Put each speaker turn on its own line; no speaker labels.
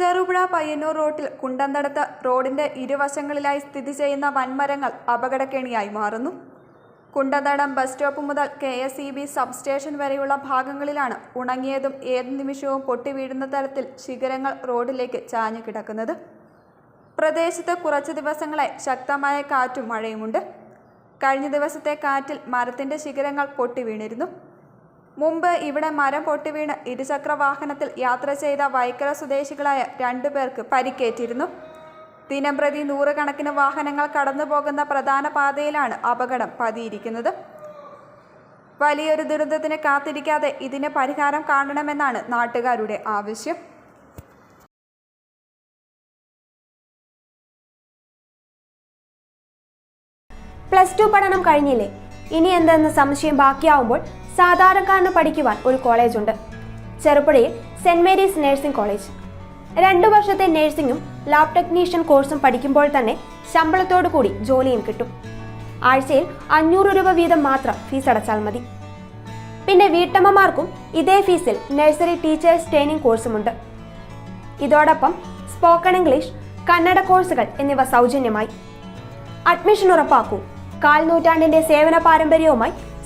ചെറുപുഴ പയ്യന്നൂർ റോട്ടിൽ കുണ്ടന്തടത്ത് റോഡിന്റെ ഇരുവശങ്ങളിലായി സ്ഥിതി ചെയ്യുന്ന വൻമരങ്ങൾ അപകടക്കെണിയായി മാറുന്നു. കുണ്ടന്തടം ബസ് സ്റ്റോപ്പ് മുതൽ K S E B substation വരെയുള്ള ഭാഗങ്ങളിലാണ് ഉണങ്ങിയതും ഏത് നിമിഷവും പൊട്ടിവീഴുന്ന തരത്തിൽ ശിഖരങ്ങൾ റോഡിലേക്ക് ചാഞ്ഞു കിടക്കുന്നത്. പ്രദേശത്ത് കുറച്ച് ദിവസങ്ങളായി ശക്തമായ കാറ്റും മഴയുമുണ്ട്. കഴിഞ്ഞ ദിവസത്തെ കാറ്റിൽ മരത്തിന്റെ ശിഖരങ്ങൾ പൊട്ടിവീണിരുന്നു. മുമ്പ് ഇവിടെ മരം പൊട്ടിവീണ് ഇരുചക്ര വാഹനത്തിൽ യാത്ര ചെയ്ത വൈക്കര സ്വദേശികളായ രണ്ടു പേർക്ക് പരിക്കേറ്റിരുന്നു. ദിനംപ്രതി നൂറുകണക്കിന് വാഹനങ്ങൾ കടന്നു പോകുന്ന പ്രധാന പാതയിലാണ് അപകടം പതിയിരിക്കുന്നത്. വലിയൊരു ദുരന്തത്തിന് കാത്തിരിക്കാതെ ഇതിന് പരിഹാരം കാണണമെന്നാണ് നാട്ടുകാരുടെ ആവശ്യം.
പ്ലസ് ടു പഠനം കഴിഞ്ഞില്ലേ? ഇനി എന്തെന്ന് സംശയം ബാക്കിയാവുമ്പോൾ സാധാരണക്കാരന് പഠിക്കുവാൻ ഒരു കോളേജുണ്ട്. ചെറുപ്പുഴയിൽ സെന്റ് മേരീസ് നഴ്സിംഗ് കോളേജ്. രണ്ടു വർഷത്തെ നഴ്സിംഗും ലാബ് ടെക്നീഷ്യൻ കോഴ്സും പഠിക്കുമ്പോൾ തന്നെ ശമ്പളത്തോടു കൂടി ജോലിയും കിട്ടും. ആഴ്ചയിൽ അഞ്ഞൂറ് രൂപ വീതം മാത്രം ഫീസ് അടച്ചാൽ മതി. പിന്നെ വീട്ടമ്മമാർക്കും ഇതേ ഫീസിൽ നഴ്സറി ടീച്ചേഴ്സ് ട്രെയിനിങ് കോഴ്സുമുണ്ട്. ഇതോടൊപ്പം സ്പോക്കൺ ഇംഗ്ലീഷ് കന്നഡ കോഴ്സുകൾ എന്നിവ സൗജന്യമായി. അഡ്മിഷൻ ഉറപ്പാക്കൂ. കാൽ നൂറ്റാണ്ടിന്റെ സേവന പാരമ്പര്യവുമായി